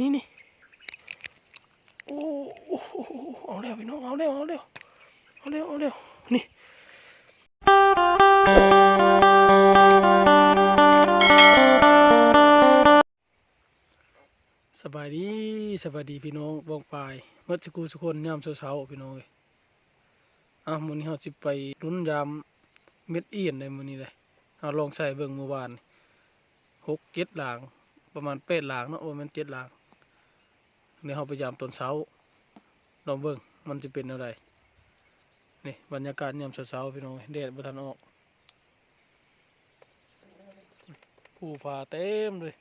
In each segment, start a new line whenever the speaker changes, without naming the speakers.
นี่นี่โอ้โอ้โอ้โอ้เอาเร็วพี่น้องเอาเร็วเอาเร็วเอาเร็วเอาเร็วนี่สบายดีสบายดีพี่น้องบองปลายเมื่อสกูสักคนยามเช้าๆพี่น้องเลยอะมื้อนี้เฮาสิไปลุ้นยามเม็ดเอียนในมื้อนี้เลยเอาลองใส่เบิ่งเมื่อวานหกเจ็ดหลางประมาณเป็ดหลางเนาะโอ้มันเจ็ดหลาง เดี๋ยเราพยายามตอนเช้าลองเบิ่งมันจะเป็นอะไรนี่บรรยากาศยามเช้าๆพี่น้องแดดบ่ทันออกผู้ฟ้าเต็มเลย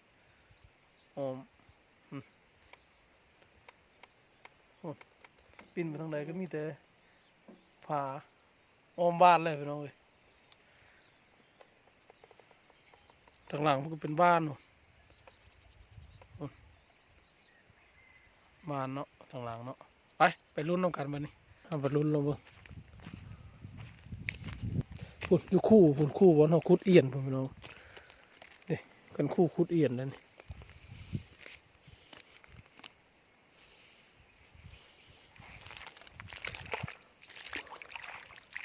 อมอืมปินไปทางใดก็มีแต่ผาอ้อมบ้านเลยพี่น้องเอ้ยทางหลังมันก็เป็นบ้านเนาะ มาเนาะทางหลังเนาะไปไปรุ่นน้ำกันบันนี้เอาไปรุ่นลงบิ่งพุ่นอยู่คู่พุ่นคู่วันเขาคุดเอียนพุ่นพี่น้องเด็กันคู่คุดเอียนนั่นนี่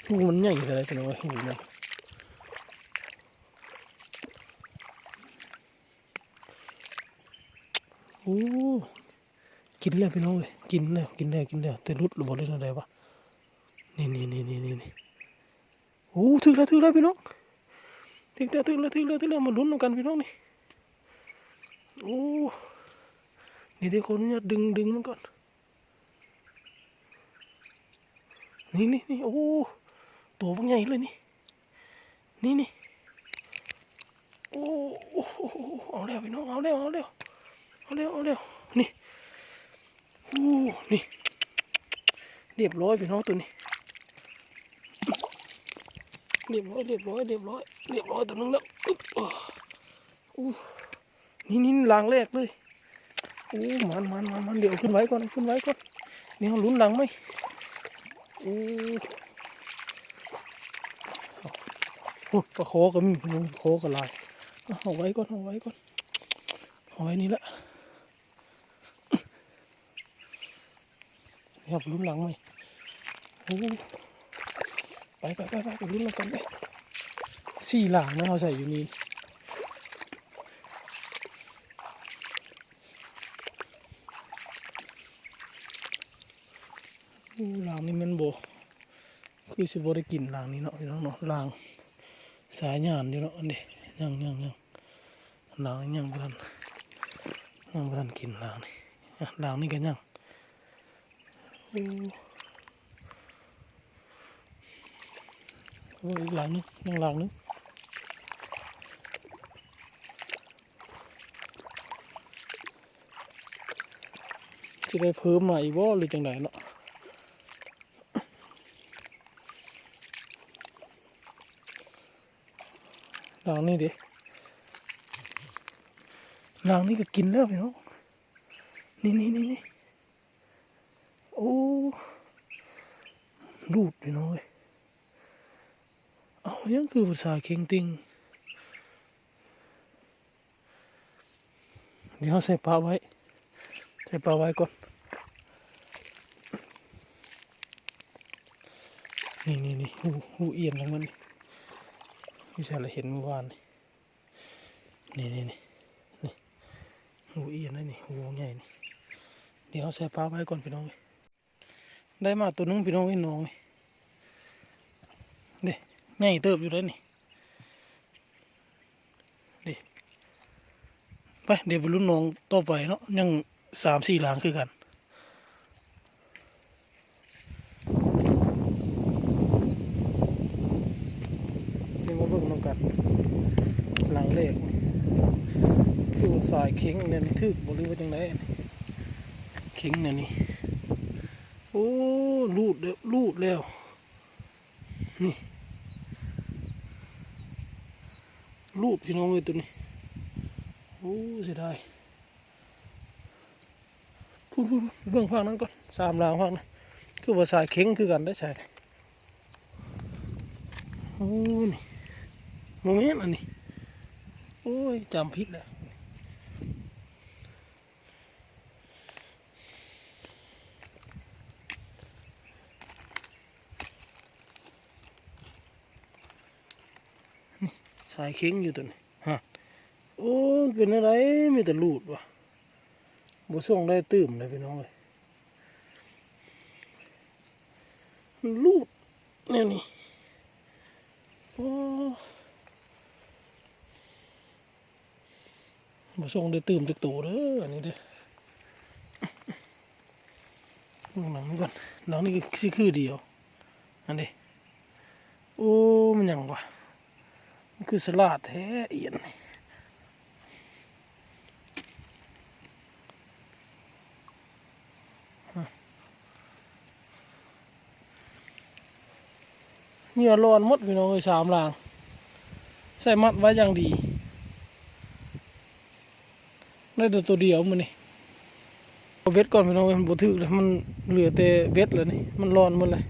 หูมันใหญ่อะไรพี่น้องหูมันโอ้ กินแล้วพี่น้องเอ้ยกินแล้วกินแล้วกินแล้วแต่รุดหรือบ่ได้อะไรวะนี่นี่นี่นี่นี่นี่โอ้ถึงแล้วถึงแล้วพี่น้องถึงแล้วถึงแล้วถึงแล้วถึงแล้วมาลุ้นกันพี่น้องนี่โอ้นี่เดี๋ยวคนเนี่ยดึงดึงมันก่อนนี่นี่นี่โอ้ตัวพวกใหญ่เลยนี่นี่นี่โอ้โอ้โอ้โอ้เอาแล้วพี่น้องเอาแล้วเอาแล้วเอาแล้วเอาแล้วนี่ อู้นี่ เรียบร้อยพี่น้องตัวนี้ เรียบร้อยเรียบร้อยเรียบร้อยเรียบร้อยตัวนึงแล้วอึ๊บอ้ออู้นี่นี่ลังแรกเลยอู้มันมันมันมันเดี๋ยวขึ้นไว้ก่อนขึ้นไว้ก่อนนี่เขาลุ้นหลังไหมอู้โอ้ปลาโคก็มีพี่น้องโคก็ลายเอาเอาไว้ก่อนเอาไว้ก่อนเอาไว้นี่แหละ ครับลุ้นหลังไหมโอ้ไปไปไปไปปลุ้นหลังกันไปสี่หลังนะเราใส่อยู่นี้หลังนี่มันโบคือสิบได้กินหลังนี้เนาะพี่น้องเนาะหลังสายหยานอยู่เนาะอันนี้ยังยังยังหลังยังบ่ทันยังบ่ทันกินหลังนี่หลังนี่กันยัง อ้โอ้อีกหลังนึงยังหลังนึงจะได้เพิ่มมาอีกบ่หรือจังไดเนาะหลังนี่ดิหลังนี่ก็กินแล้วพี่น้องนี่นี่นี่นี่ โอ้รูดไปหน่อยเอายังคือภาษาเค็งติงเดี๋ยวใส่ปลาไว้ ใส่ปลาไว้ก่อน นี่นี่นี่หูหูเอียนของมันนี่ไม่ใช่เราเห็นเมื่อวาน นี่นี่นี่นี่หูเอียนนะนี่หูใหญ่นี่ เดี๋ยวใส่ปลาไว้ก่อนพี่น้องเอ้ ได้มาตัวนึงพี่น้องไอ้น้องนี่เด็ใหญ่เติบอยู่แล้วนี่เด็ไปเดี๋ยวไปรุ่นน้องต่อไปเนาะยังสามสี่หลังคือกันเดี๋ยวมาเบิ่งน้องกัน หลังเลขคือสายเข็งเนี่ยนี่ทึกบหริว่าจังไดนี่เข็งเนี่ยนี่ โอ้ลูดแล้วลูดแล้ว นี่ลูดพี่น้องเลยตัวนี้ โอ้เสียดายพูดพูดเบื้องฟังนั้นก่อนสามลางฟังนะคือว่าสายเข็งคือกันได้ใช่โอ้นี่โมเมนต์อันนี้ โอ้ยจำผิดแล้ว สายเข็งอยู่ตัวนี้ฮะโอ้เป็นอะไรมีแต่ลูดวะบ่ส่งได้ตื่มเลยพี่น้องเลยลูดแนวนี้โอ้บ่ส่งได้ตื่มจักตัวเด้ออันนี้เด้อเบิ่งหนังก่อนหนังนี่ก็สิคือเดียวอันนี้โอ้มันยังวะ คือสลัดแท้เอียนนี่ฮะเนี่ยร้อนมดพี่น้องเลยสามลาง ใส่มัดไว้อย่างดี ได้แต่ตัวเดียวมันนี่เอาเบ็ดก่อนพี่น้องมันบ่ถึกเลยมันเหลือแต่เบ็ดแล้วนี่ มันร้อนหมดเลย